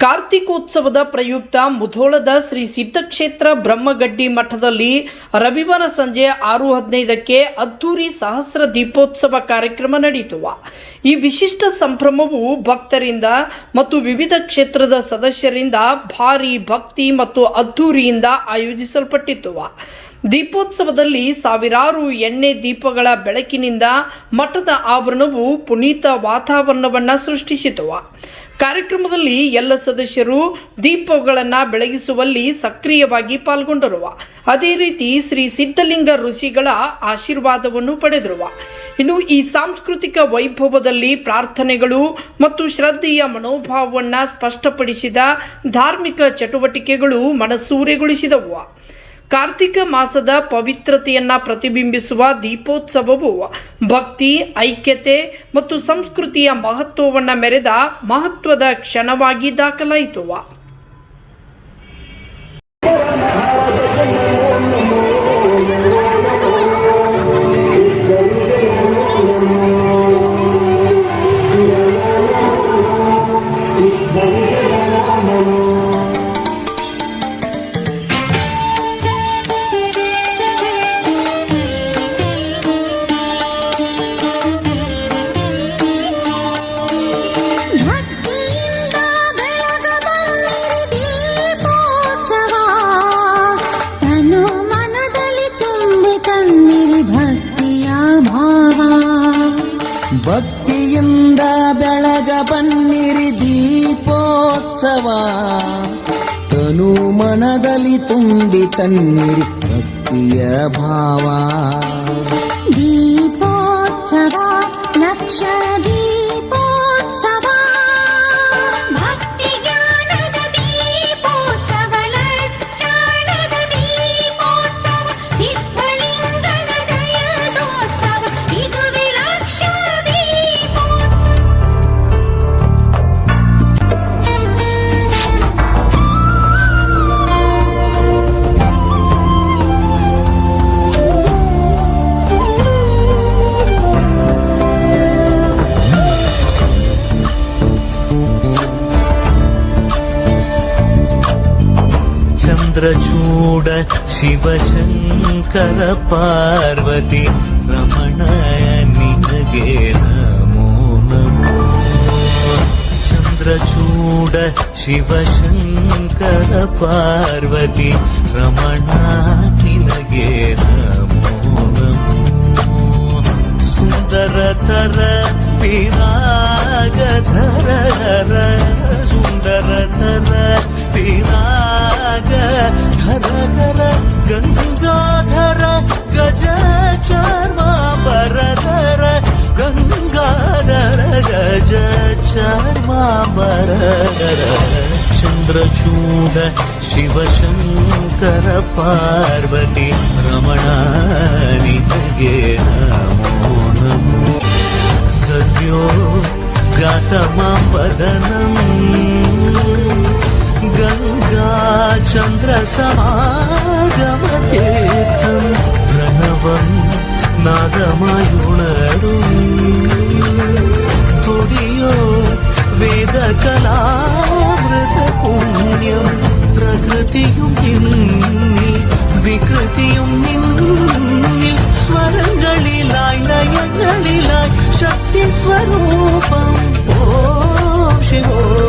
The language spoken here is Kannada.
ಕಾರ್ತಿಕೋತ್ಸವದ ಪ್ರಯುಕ್ತ ಮುಧೋಳದ ಶ್ರೀ ಸಿದ್ಧಕ್ಷೇತ್ರ ಬ್ರಹ್ಮಗಡ್ಡಿ ಮಠದಲ್ಲಿ ರವಿವಾರ ಸಂಜೆ ಆರು ಹದಿನೈದಕ್ಕೆ ಅದ್ದೂರಿ ಸಹಸ್ರ ದೀಪೋತ್ಸವ ಕಾರ್ಯಕ್ರಮ ನಡೆಯಿತು. ಈ ವಿಶಿಷ್ಟ ಸಂಭ್ರಮವು ಭಕ್ತರಿಂದ ಮತ್ತು ವಿವಿಧ ಕ್ಷೇತ್ರದ ಸದಸ್ಯರಿಂದ ಭಾರಿ ಭಕ್ತಿ ಮತ್ತು ಅದ್ದೂರಿಯಿಂದ ಆಯೋಜಿಸಲ್ಪಟ್ಟಿತು. ದೀಪೋತ್ಸವದಲ್ಲಿ ಸಾವಿರಾರು ಎಣ್ಣೆ ದೀಪಗಳ ಬೆಳಕಿನಿಂದ ಮಠದ ಆವರಣವು ಪುನೀತ ವಾತಾವರಣವನ್ನು ಸೃಷ್ಟಿಸಿತು. ಕಾರ್ಯಕ್ರಮದಲ್ಲಿ ಎಲ್ಲ ಸದಸ್ಯರು ದೀಪಗಳನ್ನು ಬೆಳಗಿಸುವಲ್ಲಿ ಸಕ್ರಿಯವಾಗಿ ಪಾಲ್ಗೊಂಡರು ಅದೇ ರೀತಿ ಶ್ರೀ ಸಿದ್ಧಲಿಂಗ ಋಷಿಗಳ ಆಶೀರ್ವಾದವನ್ನು ಪಡೆದರು ಇನ್ನು ಈ ಸಾಂಸ್ಕೃತಿಕ ವೈಭವದಲ್ಲಿ ಪ್ರಾರ್ಥನೆಗಳು ಮತ್ತು ಶ್ರದ್ಧೆಯ ಮನೋಭಾವವನ್ನು ಸ್ಪಷ್ಟಪಡಿಸಿದ ಧಾರ್ಮಿಕ ಚಟುವಟಿಕೆಗಳು ಮನಸೂರೆಗೊಳಿಸಿದವು. ಕಾರ್ತಿಕ ಮಾಸದ ಪವಿತ್ರತೆಯನ್ನ ಪ್ರತಿಬಿಂಬಿಸುವ ದೀಪೋತ್ಸವವು ಭಕ್ತಿ ಐಕ್ಯತೆ ಮತ್ತು ಸಂಸ್ಕೃತಿಯ ಮಹತ್ವವನ್ನು ಮೆರೆದ ಮಹತ್ವದ ಕ್ಷಣವಾಗಿ ದಾಖಲಾಯಿತು. ಭಕ್ತಿಯಿಂದ ಬೆಳಗ ಬನ್ನಿರಿ ದೀಪೋತ್ಸವ. ತನು ಮನದಲ್ಲಿ ತುಂಬಿ ತನ್ನಿರಿ ಭಕ್ತಿಯ ಭಾವ. ದೀಪೋತ್ಸವ ಲಕ್ಷ ದೀಪೋತ್ಸವ ಚಂದ್ರಚೂಡ ಶಿವಶಂಕರ ಪಾರ್ವತಿ ರಮಣಯ ನಿನಗೆ ನಮೋ ನಮೋ ಚಂದ್ರಚೂಡ ಶಿವಶಂಕರ ಪಾರ್ವತಿ ರಮಣ चन्द्रचूड शिवशङ्कर पार्वती रमणानि गे रामोणम् गद्यो जातमपदनम् गङ्गाचन्द्रसमागमतीर्थम् प्रणवम् नादमयुणरुम् വികൃതിയും നിന്നിൽ സ്വരങ്ങളിലായി ലയങ്ങളിലായി ശക്തി സ്വരൂപം. ഓം ശിവോഹം